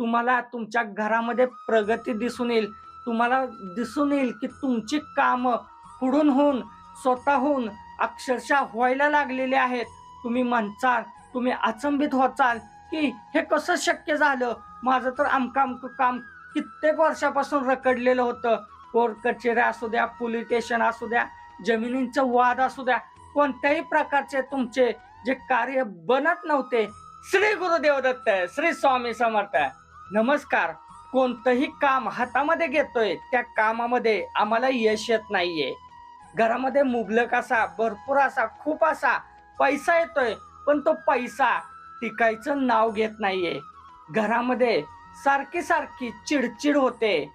तुम्हाला तुमच्या घरामध्ये प्रगती दिसून येईल. तुम्हाला दिसून येईल की तुमची कामं पुढून होऊन स्वतःहून अक्षरशः व्हायला लागलेले आहेत. तुम्ही म्हणचाल तुम्ही अचंबित होचाल की हे कसं शक्य झालं? माझं तर आमका आमकं काम कित्येक वर्षापासून रखडलेलं होतं. कोर्ट कचेऱ्या असू द्या पोलीस स्टेशन असू द्या जमिनींचं वाद असू द्या कोणत्याही प्रकारचे तुमचे जे कार्य बनत नव्हते श्री गुरुदेव दत्त श्री स्वामी समर्थ. नमस्कार. कोणतंही काम हातामध्ये घेतोय त्या कामामध्ये आम्हाला यश येत नाहीये. घरामध्ये मुबलक असा भरपूर असा खूप असा पैसा येतोय पण तो पैसा टिकायचं नाव घेत नाहीये. घरामध्ये सारखी सारखी चिडचिड होते.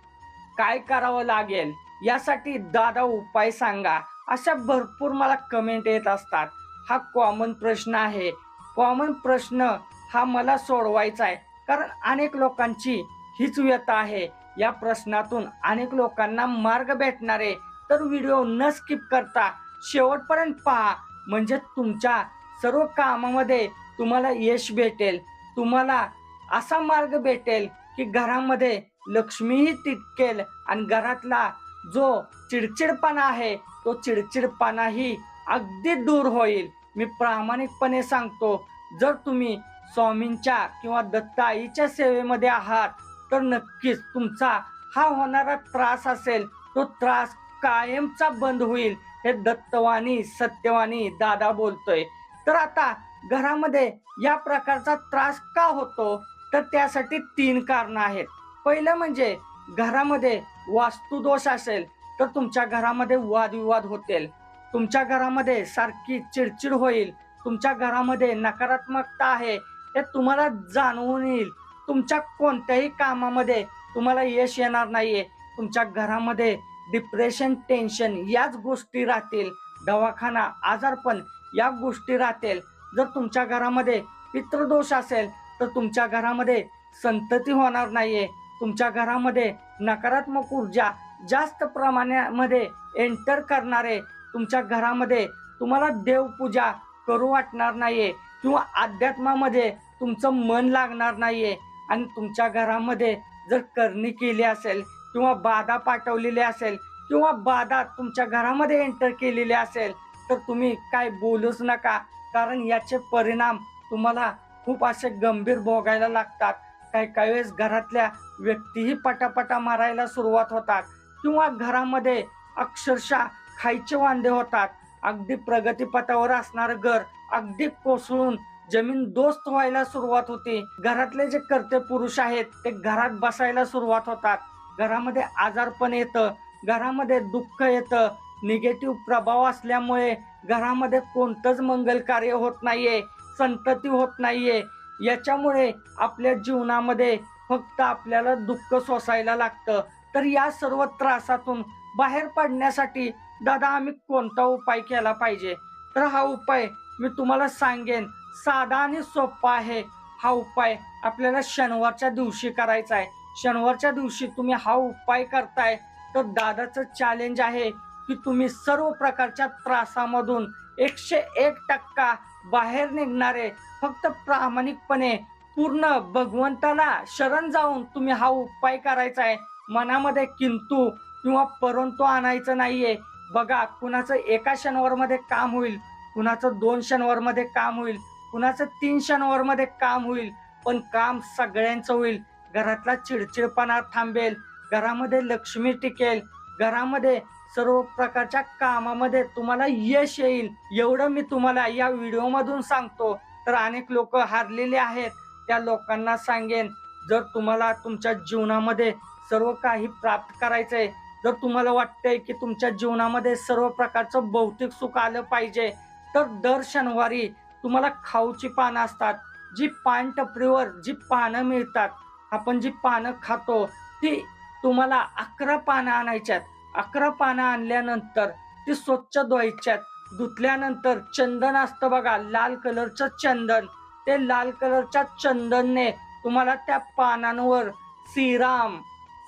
काय करावं लागेल? यासाठी दादा उपाय सांगा. अशा भरपूर मला कमेंट येत असतात. हा कॉमन प्रश्न आहे. कॉमन प्रश्न हा मला सोडवायचा आहे. कारण अनेक लोकांची हीच व्यथा आहे. या प्रश्नातून अनेक लोकांना मार्ग भेटणार. आहे तर व्हिडिओ न स्किप करता शेवटपर्यंत पहा. म्हणजे तुमच्या सर्व कामामध्ये तुम्हाला यश भेटेल. तुम्हाला असा मार्ग भेटेल की घरामध्ये लक्ष्मीही टिकेल आणि घरातला जो चिडचिडपणा आहे तो चिडचिडपणाही अगदी दूर होईल. मी प्रामाणिकपणे सांगतो जर तुम्ही स्वामींच्या किंवा दत्ताईच्या सेवेमध्ये आहात तर नक्कीच तुमचा हा होणारा त्रास असेल तो त्रास कायमचा बंद होईल हे दत्तवाणी सत्यवाणी दादा बोलतोय. तर आता घरामध्ये या प्रकारचा त्रास का होतो? तर त्यासाठी तीन कारण आहेत. पहिलं म्हणजे घरामध्ये वास्तुदोष असेल तर तुमच्या घरामध्ये वादविवाद होतील. तुमच्या घरामध्ये सारखी चिडचिड होईल. तुमच्या घरामध्ये नकारात्मकता आहे. हे तुम्हाला जाणवून येईल. तुमच्या कोणत्याही कामामध्ये तुम्हाला यश येणार नाहीये. तुमच्या घरामध्ये डिप्रेशन टेन्शन याच गोष्टी राहतील. दवाखाना आजारपण या गोष्टी राहतील. जर तुमच्या घरामध्ये पितृदोष असेल तर तुमच्या घरामध्ये संतती होणार नाहीये. तुमच्या घरामध्ये नकारात्मक ऊर्जा जास्त प्रमाणामध्ये एंटर करणारे तुमच्या घरामध्ये तुम्हाला देवपूजा करू वाटणार नाहीये. किंवा अध्यात्मामध्ये तुमचं मन लागणार नाहीये आणि तुमच्या घरामध्ये जर करणी केली असेल किंवा बाधा पाठवलेली असेल किंवा बाधा तुमच्या घरामध्ये एंटर केलेली असेल तर तुम्ही काय बोलूच नका. कारण याचे परिणाम तुम्हाला खूप असे गंभीर भोगायला लागतात. काही काही वेळेस घरातल्या व्यक्तीही पटापटा मारायला सुरुवात होतात किंवा घरामध्ये अक्षरशः खायचे वांदे होतात. अगदी प्रगतीपथावर असणारं घर अगदी कोसळून जमीन दोस्त व्हायला सुरुवात होते. घरातले जे कर्ते पुरुष आहेत ते घरात बसायला सुरुवात होतात. घरामध्ये आजारपण येतं घरामध्ये दुःख येतं. निगेटिव्ह प्रभाव असल्यामुळे घरामध्ये कोणतंच मंगल कार्य होत नाहीये संतती होत नाहीये. याच्यामुळे आपल्या जीवनामध्ये फक्त आपल्याला दुःख सोसायला लागतं. तर या सर्व त्रासातून बाहेर पडण्यासाठी दादा आम्ही कोणता उपाय केला पाहिजे? तर हा उपाय मी तुम्हाला सांगेन साधा आणि सोपा आहे. हा उपाय आपल्याला शनिवारच्या दिवशी करायचा आहे. शनिवारच्या दिवशी तुम्ही हा उपाय करताय तर दादाचं चॅलेंज आहे की तुम्ही सर्व प्रकारच्या त्रासामधून एकशे एक टक्का बाहेर निघणारे फक्त प्रामाणिकपणे पूर्ण भगवंताला शरण जाऊन तुम्ही हा उपाय करायचा आहे. मनामध्ये किंतू किंवा परंतु आणायचं नाहीये. बघा कुणाचं एका शनिवारमध्ये काम होईल कुणाचं दोन शनिवारमध्ये काम होईल कुणाचं तीन शनिवारमध्ये काम होईल पण काम सगळ्यांचं होईल. घरातला चिडचिडपणा थांबेल घरामध्ये लक्ष्मी टिकेल घरामध्ये सर्व प्रकारच्या कामामध्ये तुम्हाला यश येईल. एवढं मी तुम्हाला या व्हिडिओमधून सांगतो. तर अनेक लोक हारलेले आहेत त्या लोकांना सांगेन जर तुम्हाला तुमच्या जीवनामध्ये सर्व काही प्राप्त करायचंय जर तुम्हाला वाटतंय की तुमच्या जीवनामध्ये सर्व प्रकारचं भौतिक सुख आलं पाहिजे तर दर शनिवारी तुम्हाला खाऊची पानं असतात. जी पान टपरीवर जी पानं मिळतात आपण जी पानं खातो ती तुम्हाला अकरा पानं आणायच्यात. अकरा पानं आणल्यानंतर ती स्वच्छ धुवायच्यात. धुतल्यानंतर चंदन असतं बघा लाल कलरचं चंदन. ते लाल कलरच्या चंदनने तुम्हाला त्या पानांवर श्रीराम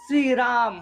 श्रीराम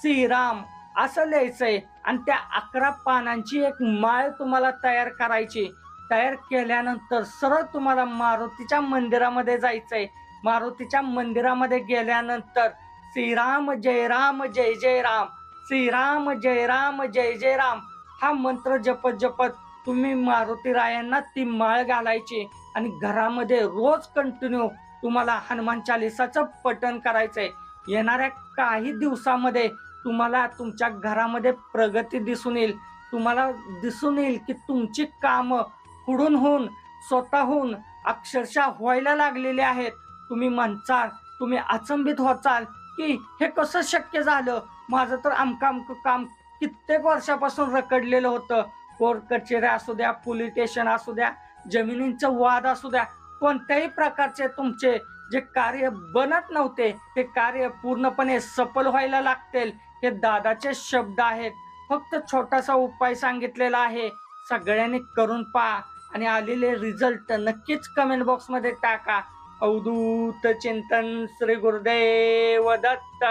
श्रीराम असं लिहायचंय. आणि त्या अकरा पानांची एक माळ तुम्हाला तयार करायची. तयार केल्यानंतर सरळ तुम्हाला मारुतीच्या मंदिरामध्ये जायचं आहे मारुतीच्या मंदिरामध्ये गेल्यानंतर श्रीराम जय राम जय जय राम. श्रीराम जय राम जय जय राम. हा मंत्र जपत जपत तुम्ही मारुती रायांना ती माळ घालायची आणि घरामध्ये रोज कंटिन्यू तुम्हाला हनुमान चालिसाचं पठण करायचंय. येणाऱ्या काही दिवसामध्ये तुम्हाला तुमच्या घरामध्ये प्रगती दिसून येईल. तुम्हाला दिसून येईल की तुमची कामं पुढून होऊन स्वतःहून अक्षरशः व्हायला लागलेले आहेत. तुम्ही म्हणचाल तुम्ही अचंबित होचाल की हे कसं शक्य झालं? माझं तर आमका काम कित्येक वर्षापासून रकडलेलं होतं. कोर्ट कचेऱ्या असू द्या पोलीस स्टेशन असू द्या जमिनींचं वाद असू द्या कोणत्याही प्रकारचे तुमचे जे कार्य बनत नव्हते ते कार्य पूर्णपणे सफल व्हायला लागतील. हे दादाचे शब्द आहेत. फक्त छोटासा उपाय सांगितलेला आहे. सगळ्यांनी करून पहा आणि आलेले रिझल्ट नक्कीच कमेंट बॉक्समध्ये टाका. अवधूत चिंतन श्री गुरुदेव दत्त.